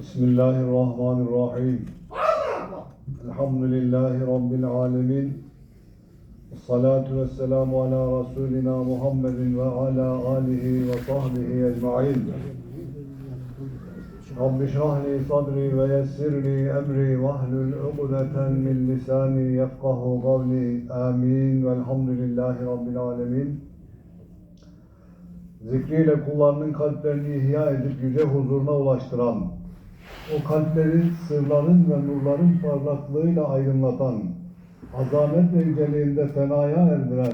بسم الله الرحمن الرحيم الحمد لله رب العالمين الصلاة والسلام على رسولنا محمد وعلى آله وصحبه أجمعين رب اشرح لي صدري ويسر لي أمري واحلل عقدة من لساني يفقه قولي آمين والحمد لله رب العالمين Zikriyle kullarının kalplerini ihya edip yüce huzuruna ulaştıran, o kalpleri sırların ve nurların parlaklığıyla aydınlatan, azamet ve yüceliğinde fenaya erdiren,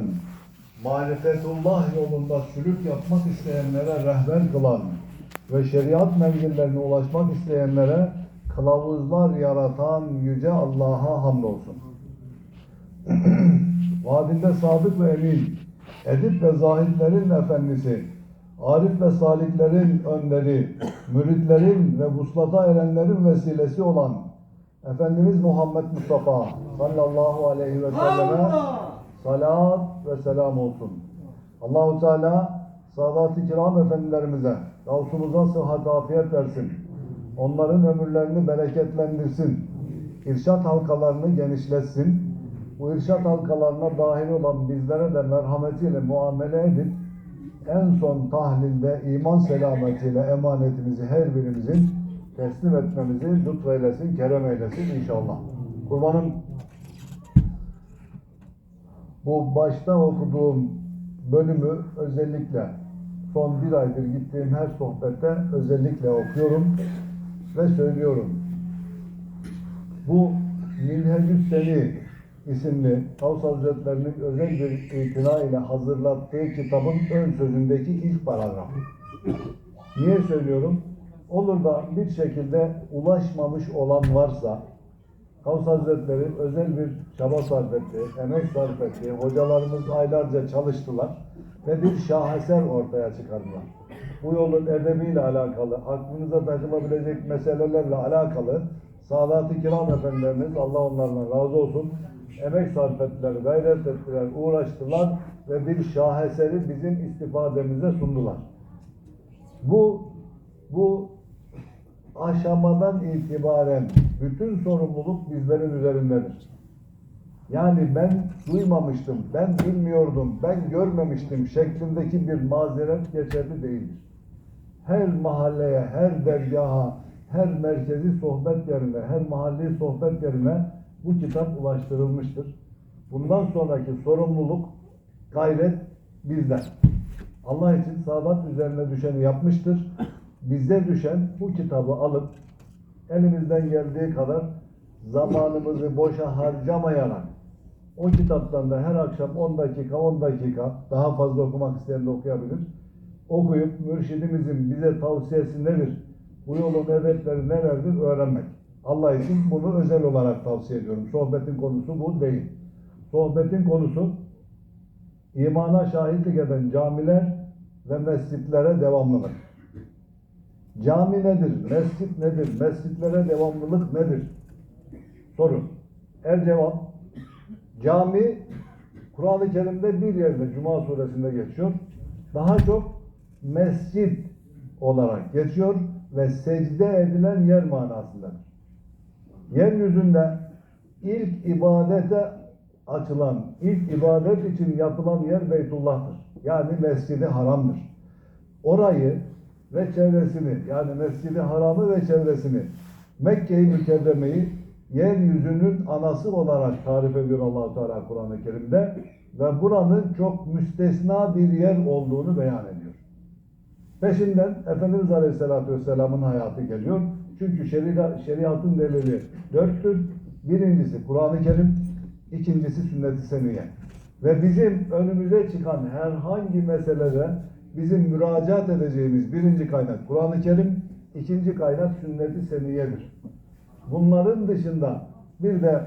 marifetullah yolunda sülük yapmak isteyenlere rehber kılan ve şeriat menzillerine ulaşmak isteyenlere kılavuzlar yaratan yüce Allah'a hamdolsun. Vaadinde sadık ve emin, edip ve zahitlerin efendisi, arif ve saliklerin önderi, müritlerin ve vuslata erenlerin vesilesi olan Efendimiz Muhammed Mustafa sallallahu aleyhi ve selleme salat ve selam olsun. Allahu Teala Sadat-ı Kiram efendilerimize, Gavsumuza sıhhat afiyet versin. Onların ömürlerini bereketlendirsin. İrşat halkalarını genişletsin. Bu irşat halkalarına dahil olan bizlere de merhametiyle muamele edip en son tahlilde iman selametiyle emanetimizi her birimizin teslim etmemizi lütfeylesin, kerem eylesin inşallah. Kurbanım bu başta okuduğum bölümü özellikle son bir aydır gittiğim her sohbette özellikle okuyorum ve söylüyorum. Bu Minhecüs Seni isimli Tavs Hazretlerinin özel bir itina ile hazırlattığı kitabın ön sözündeki ilk paragraf. Niye söylüyorum? Olur da bir şekilde ulaşmamış olan varsa Tavs Hazretleri özel bir çaba sarf etti, emek sarf etti. Hocalarımız aylarca çalıştılar ve bir şaheser ortaya çıkardılar. Bu yolun edebiyle alakalı, aklınıza takılabilecek meselelerle alakalı Sadat-ı Kiram Efendilerimiz, Allah onlardan razı olsun, emek sarf ettiler, gayret ettiler, uğraştılar ve bir şaheseri bizim istifademize sundular. Bu bu aşamadan itibaren bütün sorumluluk bizlerin üzerindedir. Yani ben duymamıştım, ben bilmiyordum, ben görmemiştim şeklindeki bir mazeret geçerli değildir. Her mahalleye, her dergaha, her merkezi sohbet yerine, her mahalli sohbet yerine bu kitap ulaştırılmıştır. Bundan sonraki sorumluluk, gayret bizden. Allah için saadat üzerine düşeni yapmıştır. Bize düşen bu kitabı alıp elimizden geldiği kadar zamanımızı boşa harcamayarak o kitaptan da her akşam 10 dakika 10 dakika daha fazla okumak isteyen de okuyabilir. Okuyup mürşidimizin bize tavsiyesi nedir? Bu yolun hedefleri nelerdir öğrenmek. Allah için bunu özel olarak tavsiye ediyorum. Sohbetin konusu bu değil. Sohbetin konusu imana şahitlik eden camiler ve mescitlere devamlılık. Cami nedir? Mescit nedir? Mescitlere devamlılık nedir? Soru. El cevap. Cami Kur'an-ı Kerim'de bir yerde Cuma suresinde geçiyor. Daha çok mescit olarak geçiyor ve secde edilen yer manasındadır. Yeryüzünde ilk ibadete açılan, ilk ibadet için yapılan yer Beytullah'tır. Yani Mescid-i Haram'dır. Orayı ve çevresini yani Mescid-i Haram'ı ve çevresini Mekke-i Mükerreme'yi yeryüzünün anası olarak tarif ediyor allah Teala Kur'an-ı Kerim'de ve buranın çok müstesna bir yer olduğunu beyan ediyor. Peşinden Efendimiz Aleyhisselatü Vesselam'ın hayatı geliyor. Çünkü şeria, şeriatın delili dörttür. Birincisi Kur'an-ı Kerim, ikincisi sünnet-i seniye. Ve bizim önümüze çıkan herhangi meselede bizim müracaat edeceğimiz birinci kaynak Kur'an-ı Kerim, ikinci kaynak sünnet-i seniyedir. Bunların dışında bir de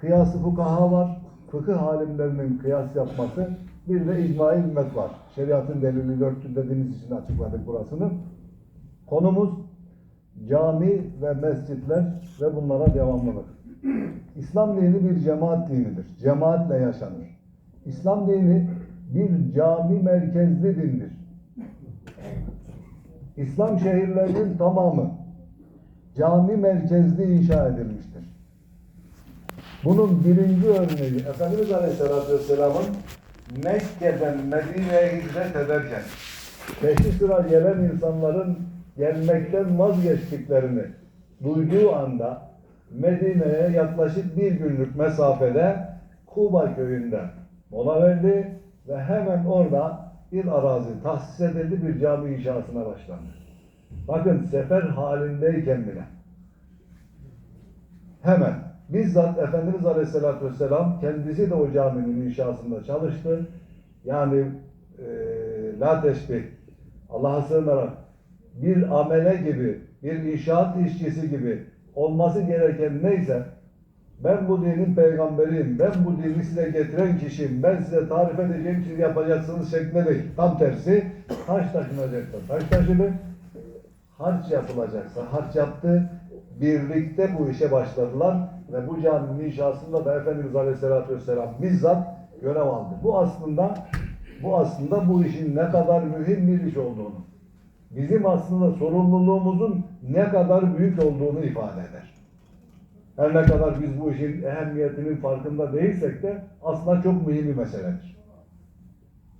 kıyas-ı fukaha var, fıkıh alimlerinin kıyas yapması, bir de icma-i var. Şeriatın delili dörttür dediğimiz için açıkladık burasını. Konumuz cami ve mescitler ve bunlara devamlılık. İslam dini bir cemaat dinidir. Cemaatle yaşanır. İslam dini bir cami merkezli dindir. İslam şehirlerinin tamamı cami merkezli inşa edilmiştir. Bunun birinci örneği Efendimiz Aleyhisselatü Vesselam'ın Mekke'den Medine'ye hicret ederken peşi sıra gelen insanların gelmekten vazgeçtiklerini duyduğu anda Medine'ye yaklaşık bir günlük mesafede Kuba köyünde mola verdi ve hemen orada bir arazi tahsis edildi bir cami inşasına başlandı. Bakın sefer halindeyken bile hemen bizzat Efendimiz Aleyhisselatü Vesselam kendisi de o caminin inşasında çalıştı. Yani e, la teşbih Allah'a sığınarak bir amele gibi, bir inşaat işçisi gibi olması gereken neyse ben bu dinin peygamberiyim, ben bu dini size getiren kişiyim, ben size tarif edeceğim, siz yapacaksınız şeklinde değil. Tam tersi, taş taşınacaksa taş taşıdı, harç yapılacaksa harç yaptı. Birlikte bu işe başladılar ve bu caminin inşasında da Efendimiz Aleyhisselatü Vesselam bizzat görev aldı. Bu aslında bu aslında bu işin ne kadar mühim bir iş olduğunu, bizim aslında sorumluluğumuzun ne kadar büyük olduğunu ifade eder. Her ne kadar biz bu işin ehemmiyetinin farkında değilsek de aslında çok mühim bir meseledir.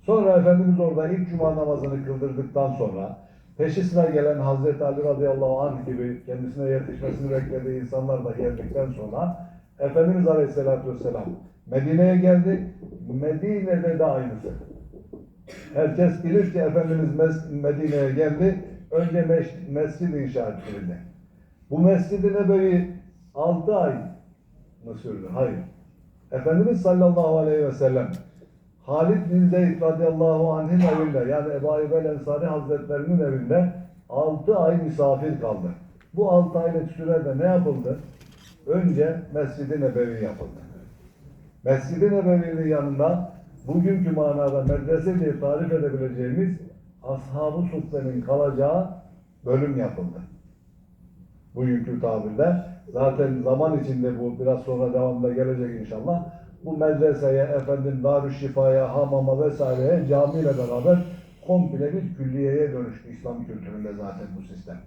Sonra Efendimiz orada ilk cuma namazını kıldırdıktan sonra peşi sıra gelen Hazreti Ali radıyallahu anh gibi kendisine yetişmesini beklediği insanlar da geldikten sonra Efendimiz aleyhissalatü vesselam Medine'ye geldi. Medine'de de aynısı. Herkes bilir ki Efendimiz Medine'ye geldi. Önce mes- mescid inşa edildi. Bu Mescid-i Nebevi 6 ay mı sürdü? Hayır. Efendimiz sallallahu aleyhi ve sellem Halid bin Zeyd radıyallahu anh'ın evinde yani Ebu Ayyub el Ensari hazretlerinin evinde 6 ay misafir kaldı. Bu 6 aylık sürede ne yapıldı? Önce Mescid-i Nebevi yapıldı. Mescid-i Nebevi'nin yanında bugünkü manada medrese diye tarif edebileceğimiz Ashab-ı Suffe'nin kalacağı bölüm yapıldı. Bugünkü tabirle zaten zaman içinde bu biraz sonra devamında gelecek inşallah. Bu medreseye, efendim Darüşşifa'ya, hamama vesaireye camiyle beraber komple bir külliyeye dönüştü İslam kültüründe zaten bu sistem.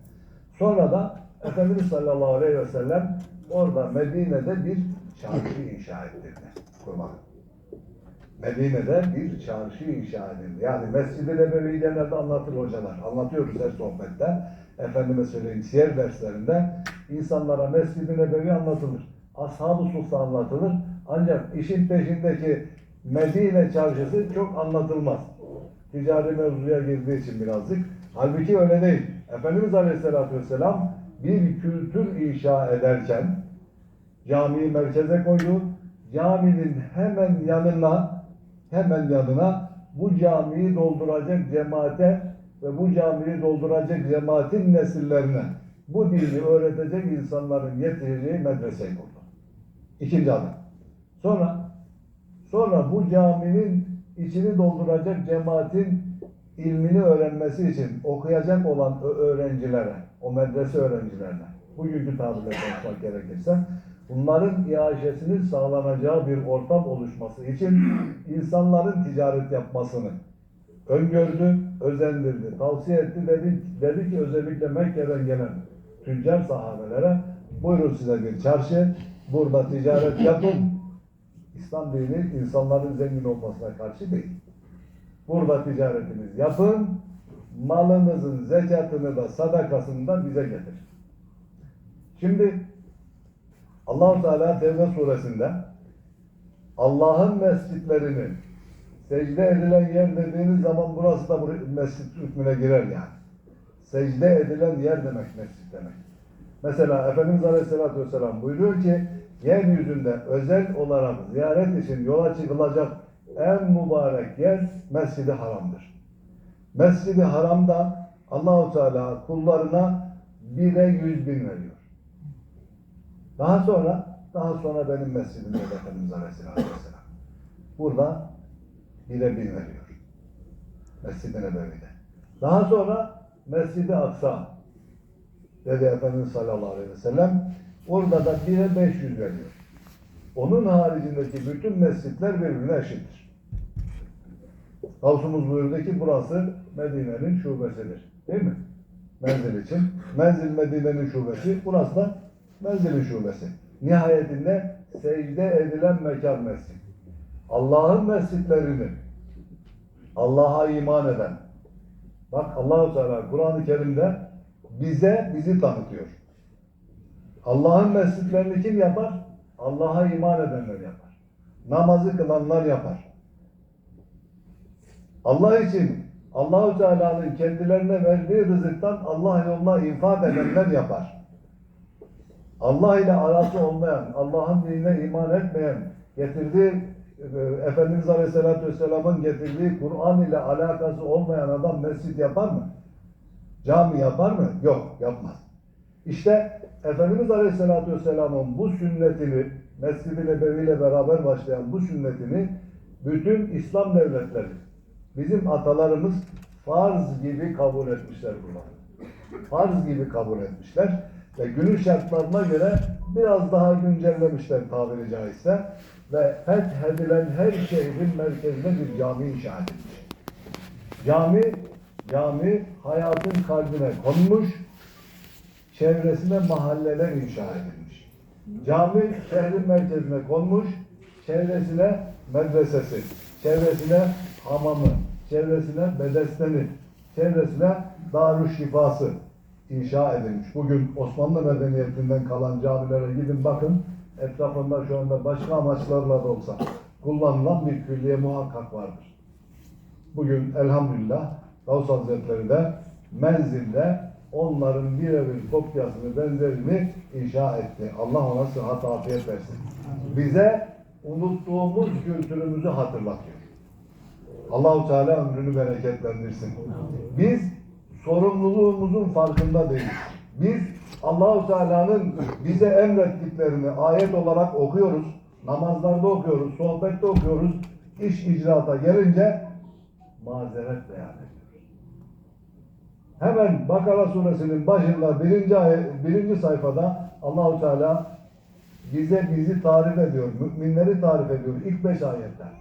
Sonra da Efendimiz sallallahu aleyhi ve sellem orada Medine'de bir çarşı inşa ettirdi. Kurban. Medine'de bir çarşı inşa edildi. Yani Mescid-i Nebevi'yi genelde anlatır hocalar. Anlatıyoruz her sohbette. Efendime söyleyeyim siyer derslerinde insanlara Mescid-i Nebevi anlatılır. Ashab-ı Suffa anlatılır. Ancak işin peşindeki Medine çarşısı çok anlatılmaz. Ticari mevzuya girdiği için birazcık. Halbuki öyle değil. Efendimiz Aleyhisselatü Vesselam bir kültür inşa ederken camiyi merkeze koydu. Caminin hemen yanına hemen yanına bu camiyi dolduracak cemaate ve bu camiyi dolduracak cemaatin nesillerine bu dini öğretecek insanların yetişeceği medreseyi kurdu. İkinci adım. Sonra sonra bu caminin içini dolduracak cemaatin ilmini öğrenmesi için okuyacak olan öğrencilere, o medrese öğrencilerine, bugünkü tabirle konuşmak gerekirse, bunların iaşesinin sağlanacağı bir ortam oluşması için insanların ticaret yapmasını öngördü, özendirdi, tavsiye etti dedi, dedi ki özellikle Mekke'den gelen tüccar sahabelere buyurun size bir çarşı, burada ticaret yapın. İslam dini insanların zengin olmasına karşı değil. Burada ticaretiniz yapın, malınızın zekatını da sadakasını da bize getir. Şimdi allah Teala Tevbe suresinde Allah'ın mescitlerini secde edilen yer dediğiniz zaman burası da mescit hükmüne girer yani. Secde edilen yer demek mescit demek. Mesela Efendimiz Aleyhisselatü Vesselam buyuruyor ki yeryüzünde özel olarak ziyaret için yola çıkılacak en mübarek yer Mescid-i Haram'dır. Mescid-i Haram'da Allahu Teala kullarına bire yüz bin veriyor. Daha sonra daha sonra benim mescidim dedi Efendimiz Aleyhisselatü Vesselam. Burada bire bin veriyor. Mescid-i Nebevi'de. Daha sonra Mescid-i Aksa dedi Efendimiz sallallahu aleyhi ve sellem. Orada da bire 500 veriyor. Onun haricindeki bütün mescitler birbirine eşittir. Gavsumuz buyurdu ki burası Medine'nin şubesidir. Değil mi? Menzil için. Menzil Medine'nin şubesi. Burası da Menzil'in şubesi. Nihayetinde secde edilen mekan mescid. Allah'ın mescitlerini Allah'a iman eden bak Allah-u Teala Kur'an-ı Kerim'de bize bizi tanıtıyor. Allah'ın mescitlerini kim yapar? Allah'a iman edenler yapar. Namazı kılanlar yapar. Allah için Allahu Teala'nın kendilerine verdiği rızıktan Allah yoluna infak edenler yapar. Allah ile arası olmayan, Allah'ın dinine iman etmeyen, getirdiği e, Efendimiz Aleyhisselatü Vesselam'ın getirdiği Kur'an ile alakası olmayan adam mescit yapar mı? Cami yapar mı? Yok, yapmaz. İşte Efendimiz Aleyhisselatü Vesselam'ın bu sünnetini, Mescid-i Nebevi ile beraber başlayan bu sünnetini bütün İslam devletleri, bizim atalarımız farz gibi kabul etmişler bunu. Farz gibi kabul etmişler ve günün şartlarına göre biraz daha güncellemişler tabiri caizse ve fethedilen her şehrin merkezine bir cami inşa edilmiş. Cami, cami hayatın kalbine konmuş, çevresine mahalleler inşa edilmiş. Cami şehrin merkezine konmuş, çevresine medresesi, çevresine hamamı, çevresine bedesteni, çevresine darüşşifası inşa edilmiş. Bugün Osmanlı medeniyetinden kalan camilere gidin bakın, etrafında şu anda başka amaçlarla da olsa kullanılan bir külliye muhakkak vardır. Bugün elhamdülillah Gavs Hazretleri de menzilde onların birebir kopyasını, benzerini inşa etti. Allah ona sıhhat afiyet versin. Bize unuttuğumuz kültürümüzü hatırlatıyor. Allahu Teala ömrünü bereketlendirsin. Biz sorumluluğumuzun farkında değiliz. Biz Allahu Teala'nın bize emrettiklerini ayet olarak okuyoruz. Namazlarda okuyoruz, sohbette okuyoruz. İş icraata gelince mazeret beyan ediyoruz. Hemen Bakara suresinin başında birinci, birinci sayfada Allahu Teala bize bizi tarif ediyor, müminleri tarif ediyor. İlk beş ayetler.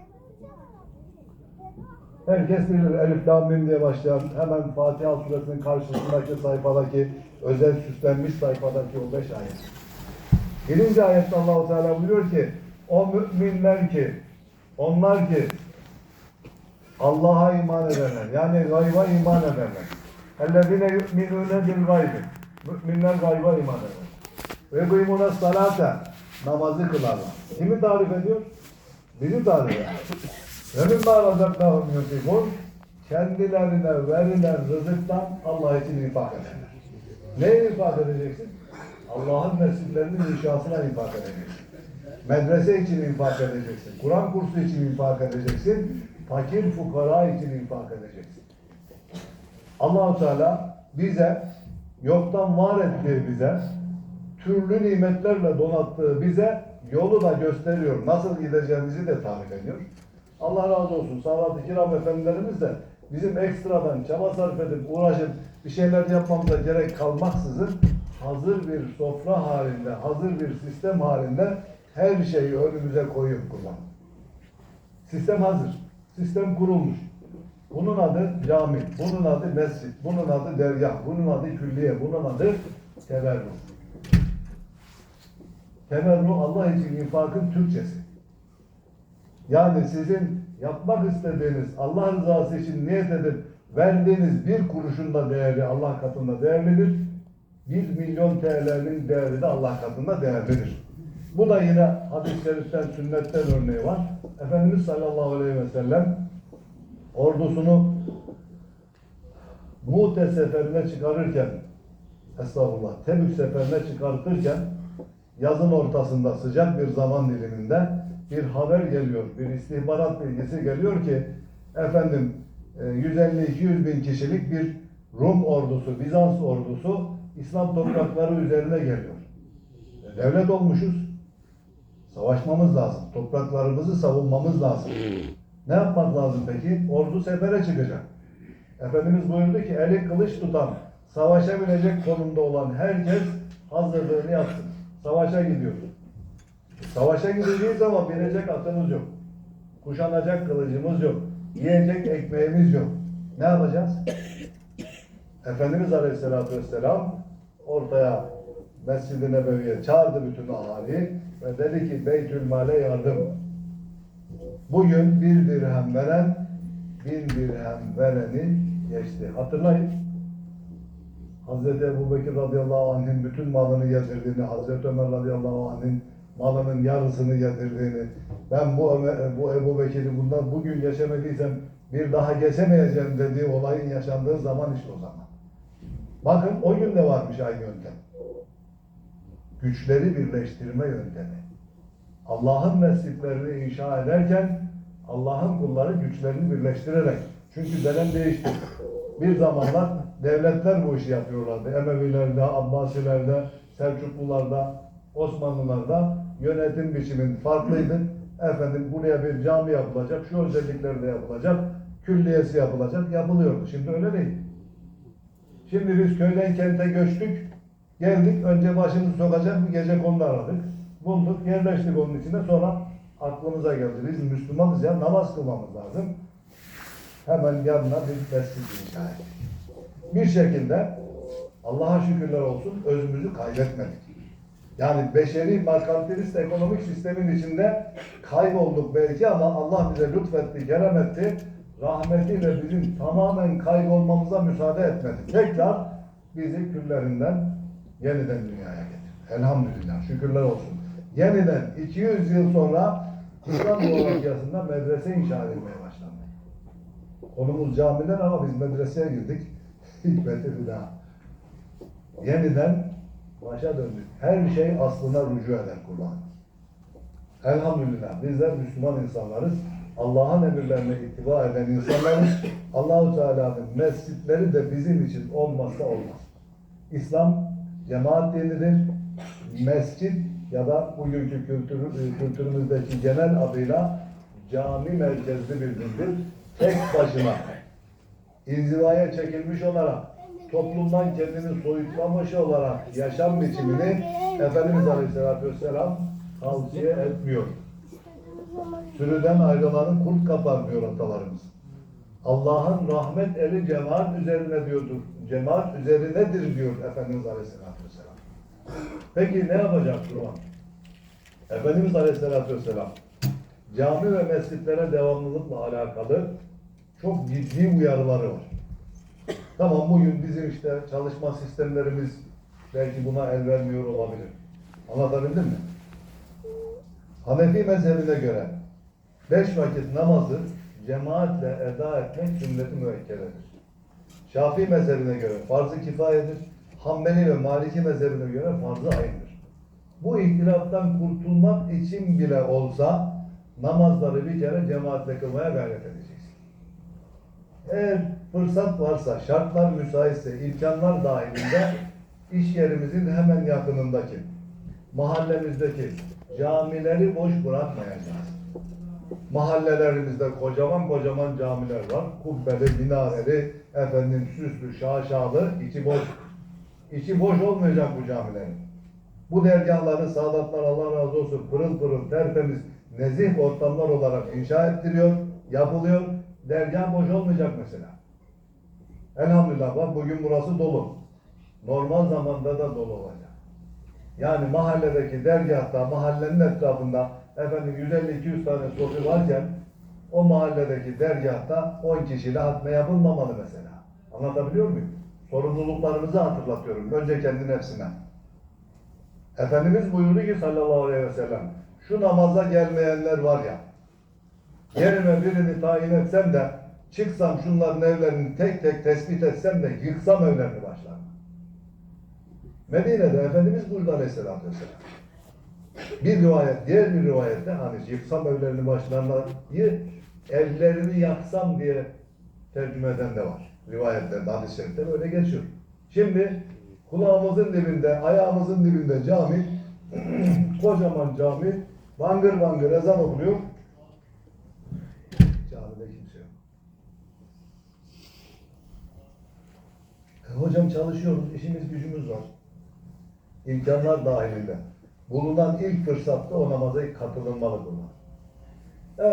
Herkes bilir Elif Lam Mim diye başlayan hemen Fatiha suresinin karşısındaki sayfadaki özel süslenmiş sayfadaki o beş ayet. Birinci ayette Allahu Teala buyuruyor ki o müminler ki onlar ki Allah'a iman edenler yani gayba iman edenler. Yu'minune bil gaybi. Müminler gayba iman eder. Ve kıymune salate namazı kılarlar. Kimi tarif ediyor? Bizi tarif ediyor. Min razaknahum yunfikun kendilerine verilen rızıktan Allah için infak ederler. Neye infak edeceksin? Allah'ın mescidlerinin inşasına infak edeceksin. Medrese için infak edeceksin. Kur'an kursu için infak edeceksin. Fakir fukara için infak edeceksin. Allahu Teala bize yoktan var ettiği bize türlü nimetlerle donattığı bize yolu da gösteriyor. Nasıl gideceğimizi de tarif ediyor. Allah razı olsun. Sahabat-ı kiram efendilerimiz de bizim ekstradan çaba sarf edip uğraşıp bir şeyler yapmamıza gerek kalmaksızın hazır bir sofra halinde, hazır bir sistem halinde her şeyi önümüze koyuyor Kurban. Sistem hazır. Sistem kurulmuş. Bunun adı cami, bunun adı mescit, bunun adı dergah, bunun adı külliye, bunun adı teberru. Teberru Allah için infakın Türkçesi. Yani sizin yapmak istediğiniz Allah rızası için niyet edip verdiğiniz bir kuruşun da değeri Allah katında değerlidir. Bir milyon TL'nin değeri de Allah katında değerlidir. Bu da yine hadis-i şeriften, sünnetten örneği var. Efendimiz sallallahu aleyhi ve sellem ordusunu Mu'te seferine çıkarırken Estağfurullah, Tebük seferine çıkartırken yazın ortasında sıcak bir zaman diliminde bir haber geliyor, bir istihbarat bilgisi geliyor ki efendim e, 150-200 bin kişilik bir Rum ordusu, Bizans ordusu İslam toprakları üzerine geliyor. E, Devlet olmuşuz. Savaşmamız lazım. Topraklarımızı savunmamız lazım. Ne yapmak lazım peki? Ordu sefere çıkacak. Efendimiz buyurdu ki eli kılıç tutan, savaşabilecek konumda olan herkes hazırlığını yapsın. Savaşa gidiyoruz. Savaşa gideceğiz ama binecek atımız yok. Kuşanacak kılıcımız yok. Yiyecek ekmeğimiz yok. Ne yapacağız? Efendimiz Aleyhisselatü Vesselam ortaya Mescid-i Nebevi'ye çağırdı bütün ahaliyi ve dedi ki Beytül Mal'e yardım. Bugün bir dirhem veren bin dirhem vereni geçti. Hatırlayın. Hazreti Ebu Bekir radıyallahu anh'ın bütün malını yedirdiğini, Hazreti Ömer radıyallahu anh'ın malının yarısını yedirdiğini, ben bu, bu Ebu Bekir'i bundan bugün geçemediysem bir daha geçemeyeceğim dediği olayın yaşandığı zaman işte o zaman. Bakın o gün de varmış aynı yöntem. Güçleri birleştirme yöntemi. Allah'ın mescitlerini inşa ederken Allah'ın kulları güçlerini birleştirerek. Çünkü dönem değişti. Bir zamanlar devletler bu işi yapıyorlardı. Emevilerde, Abbasilerde, Selçuklularda, Osmanlılarda yönetim biçimin farklıydı. Efendim buraya bir cami yapılacak, şu özelliklerde yapılacak, külliyesi yapılacak, yapılıyordu. Şimdi öyle değil. Şimdi biz köyden kente göçtük. Geldik, önce başımızı sokacak bir gece kondu aradık. Bulduk, yerleştik onun içine. Sonra aklımıza geldi. Biz Müslümanız ya, namaz kılmamız lazım. Hemen yanına bir mescid inşa ettik. Bir şekilde Allah'a şükürler olsun özümüzü kaybetmedik. Yani beşeri merkantilist ekonomik sistemin içinde kaybolduk belki ama Allah bize lütfetti, kerem etti. Rahmetiyle bizim tamamen kaybolmamıza müsaade etmedi. Tekrar bizi küllerinden yeniden dünyaya getirdi. Elhamdülillah, şükürler olsun. Yeniden 200 yıl sonra İslam coğrafyasında medrese inşa edilmeye başlandı. Konumuz camiler ama biz medreseye girdik. Hikmeti bir daha. Yeniden başa döndük. Her şey aslına rücu eder Kur'an. Elhamdülillah bizler Müslüman insanlarız. Allah'ın emirlerine ittiba eden insanlarız. Allahu Teala'nın mescitleri de bizim için olmazsa olmaz. İslam cemaat dinidir. Mescit ya da bugünkü kültürü, kültürümüzdeki genel adıyla cami merkezli bir dindir. Tek başına inzivaya çekilmiş olarak toplumdan kendini soyutlamış olarak yaşam biçimini Efendimiz Aleyhisselatü Vesselam tavsiye etmiyor. Sürüden ayrılanın kurt kapar diyor atalarımız. Allah'ın rahmet eli cemaat üzerine diyordur. Cemaat üzerinedir diyor Efendimiz Aleyhisselatü Vesselam. Peki ne yapacak Kur'an? Efendimiz Aleyhisselatü Vesselam cami ve mescitlere devamlılıkla alakalı çok ciddi uyarıları var. Tamam bugün bizim işte çalışma sistemlerimiz belki buna el vermiyor olabilir. Anlatabildim mi? Hanefi mezhebine göre beş vakit namazı cemaatle eda etmek sünnet-i müekkededir. Şafii mezhebine göre farz-ı kifayedir. Hanbeli ve Maliki mezhebine göre farz-ı ayındır. Bu ihtilaftan kurtulmak için bile olsa namazları bir kere cemaatle kılmaya gayret edeceğiz. Eğer fırsat varsa, şartlar müsaitse, imkanlar dahilinde iş yerimizin hemen yakınındaki, mahallemizdeki camileri boş bırakmayacağız. Mahallelerimizde kocaman kocaman camiler var. Kubbeli, minareli, efendim süslü, şaşalı, içi boş. İçi boş olmayacak bu camilerin. Bu dergahları Sadatlar Allah razı olsun pırıl pırıl tertemiz nezih ortamlar olarak inşa ettiriyor, yapılıyor. Dergah boş olmayacak mesela. Elhamdülillah bak bugün burası dolu. Normal zamanda da dolu olacak. Yani mahalledeki dergahta, mahallenin etrafında efendim 150-200 tane sofi varken o mahalledeki dergahta 10 kişiyle hatme yapılmamalı mesela. Anlatabiliyor muyum? Sorumluluklarımızı hatırlatıyorum. Önce kendi nefsine. Efendimiz buyurdu ki sallallahu aleyhi ve sellem şu namaza gelmeyenler var ya yerime birini tayin etsem de çıksam şunların evlerini tek tek tespit etsem de yıksam evlerini başlar. Medine'de Efendimiz buyurdu aleyhissalatü vesselam. Bir rivayet, diğer bir rivayette hani yıksam evlerini başlarına evlerini yaksam diye tercüme eden de var. Rivayetlerde, hadis-i böyle geçiyor. Şimdi kulağımızın dibinde, ayağımızın dibinde cami, kocaman cami, bangır bangır ezan okunuyor. Camide kimse yok. E, hocam çalışıyoruz, işimiz gücümüz var. İmkanlar dahilinde. Bulunan ilk fırsatta o namaza katılınmalı bunlar.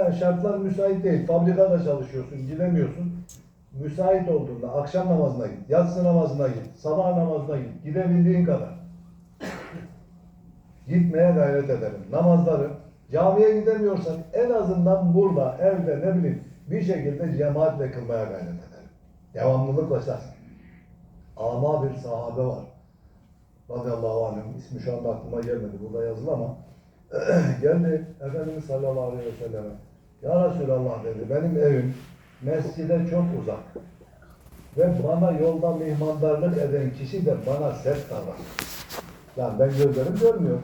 E, şartlar müsait değil. Fabrikada çalışıyorsun, gidemiyorsun. müsait olduğunda akşam namazına git, yatsı namazına git, sabah namazına git, gidebildiğin kadar. Gitmeye gayret edelim. Namazları, camiye gidemiyorsan en azından burada, evde ne bileyim bir şekilde cemaatle kılmaya gayret edelim. Devamlılıkla şart. Ama bir sahabe var. Radıyallahu anh'ın ismi şu anda aklıma gelmedi. Burada yazılı ama geldi Efendimiz sallallahu aleyhi ve selleme. Ya Resulallah dedi benim evim mescide çok uzak. Ve bana yolda mihmandarlık eden kişi de bana sert davranıyor. Yani ben gözlerim görmüyor.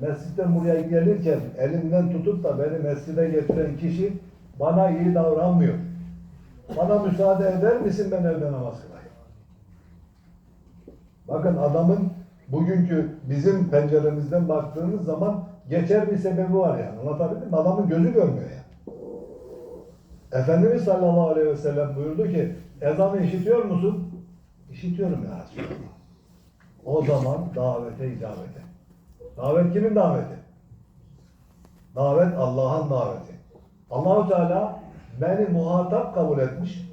Mescitten buraya gelirken elimden tutup da beni mescide getiren kişi bana iyi davranmıyor. Bana müsaade eder misin ben evde namaz kılayım? Bakın adamın bugünkü bizim penceremizden baktığımız zaman geçer bir sebebi var yani. Anlatabildim mi? Adamın gözü görmüyor yani. Efendimiz sallallahu aleyhi ve sellem buyurdu ki ezanı işitiyor musun? İşitiyorum ya Resulallah. O zaman davete icabet et. Davet kimin daveti? Davet Allah'ın daveti. Allahu Teala beni muhatap kabul etmiş.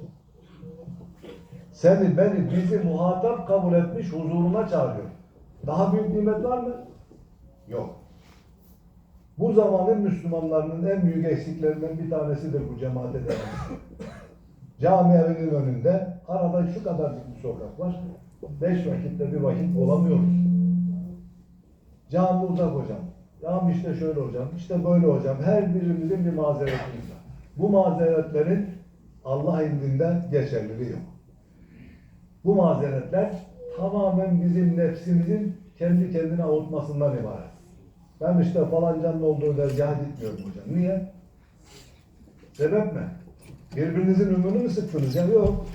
Seni, beni, bizi muhatap kabul etmiş, huzuruna çağırıyor. Daha büyük nimet var mı? Yok. Bu zamanın Müslümanlarının en büyük eksiklerinden bir tanesidir bu cemaate devamı. Cami evinin önünde arada şu kadarcık bir sokak var. Beş vakitte bir vakit olamıyoruz. Cami uzak hocam. Cami işte şöyle hocam, işte böyle hocam. Her birimizin bir mazeretimiz var. Bu mazeretlerin Allah indinde geçerliliği yok. Bu mazeretler tamamen bizim nefsimizin kendi kendine avutmasından ibaret. Ben işte falancanın olduğu dergaha gitmiyorum hocam. Niye? Sebep ne? Birbirinizin ömrünü mü sıktınız? Ya yok.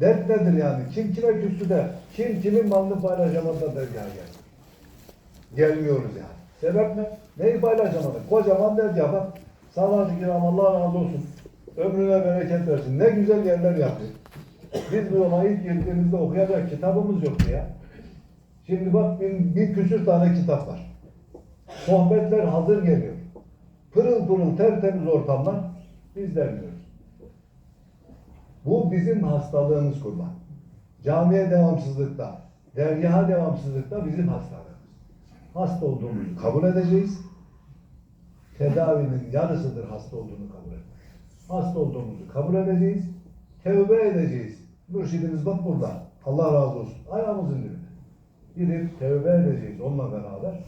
Dert nedir yani? Kim kime küstü de, kim kimin malını paylaşamadı da dergaha geldi. Gelmiyoruz yani. Sebep ne? Neyi paylaşamadık? Kocaman dergah bak. Salat-ı kiram Allah razı olsun. Ömrüne bereket versin. Ne güzel yerler yapıyor. Biz bu yola ilk girdiğimizde okuyacak kitabımız yoktu ya. Şimdi bak bin, bin küsür tane kitap var. Sohbetler hazır geliyor. Pırıl pırıl tertemiz ortamlar biz dermiyoruz. Bu bizim hastalığımız kurban. Camiye devamsızlıkta, dergaha devamsızlıkta bizim hastalığımız. Hasta olduğumuzu kabul edeceğiz. Tedavinin yarısıdır hasta olduğunu kabul etmek. Hasta olduğumuzu kabul edeceğiz. Tevbe edeceğiz. Mürşidimiz bak burada. Allah razı olsun. Ayağımızın dibinde. Gidip tevbe edeceğiz onunla beraber.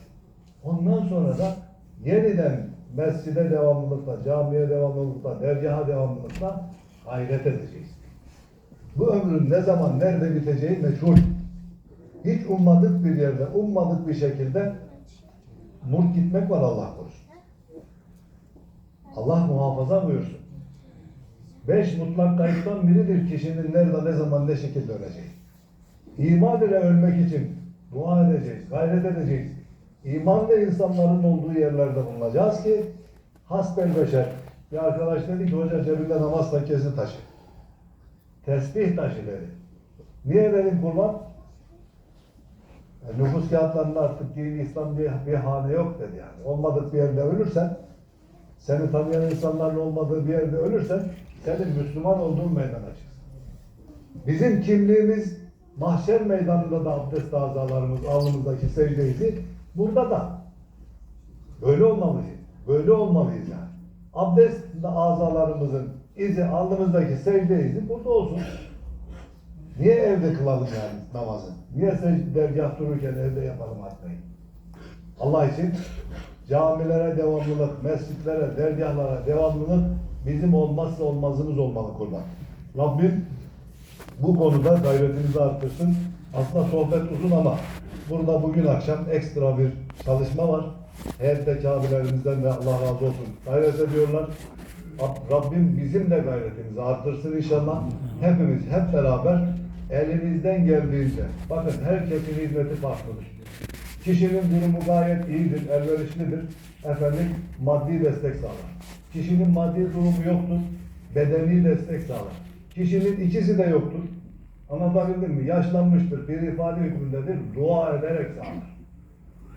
Ondan sonra da yeniden mescide devamlılıkla, camiye devamlılıkla, dergaha devamlılıkla gayret edeceğiz. Bu ömrün ne zaman, nerede biteceği meçhul. Hiç ummadık bir yerde, ummadık bir şekilde murt gitmek var Allah korusun. Allah muhafaza buyursun. Beş mutlak kayıptan biridir kişinin nerede, ne zaman, ne şekilde öleceği. İman ile ölmek için dua edeceğiz, gayret edeceğiz. İmanlı insanların olduğu yerlerde bulunacağız ki hasbel beşer. Bir arkadaş dedi ki hoca cebinde namaz takkesi taşı. Tesbih taşı dedi. Niye dedim kurban? E, nüfus kağıtlarında artık din, İslam diye bir hane yok dedi yani. Olmadık bir yerde ölürsen, seni tanıyan insanların olmadığı bir yerde ölürsen, senin Müslüman olduğun meydana çıksın. Bizim kimliğimiz mahşer meydanında da abdest azalarımız, alnımızdaki secde izi burada da. Böyle olmalıyız. Böyle olmalıyız yani. Abdest azalarımızın izi, alnımızdaki secde izi burada olsun. Niye evde kılalım yani namazı? Niye secde dergah dururken evde yapalım atmayı? Allah için camilere devamlılık, mescitlere, dergahlara devamlılık bizim olmazsa olmazımız olmalı kurban. Rabbim bu konuda gayretimizi arttırsın. Aslında sohbet uzun ama burada bugün akşam ekstra bir çalışma var. Heyette abilerimizden de Allah razı olsun. Gayret ediyorlar. Rab- Rabbim bizim de gayretimizi arttırsın inşallah. Hepimiz hep beraber elimizden geldiğince. Bakın herkesin hizmeti farklıdır. Kişinin durumu gayet iyidir, elverişlidir. Efendim maddi destek sağlar. Kişinin maddi durumu yoktur, bedeni destek sağlar. Kişinin ikisi de yoktur. Anlatabildim mi? Yaşlanmıştır, bir ifade hükmündedir, dua ederek sağlar.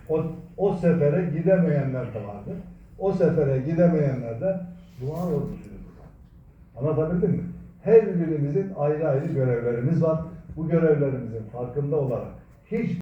O, o sefere gidemeyenler de vardır. O sefere gidemeyenler de dua ordusudur. Anlatabildim mi? Her birimizin ayrı ayrı görevlerimiz var. Bu görevlerimizin farkında olarak hiç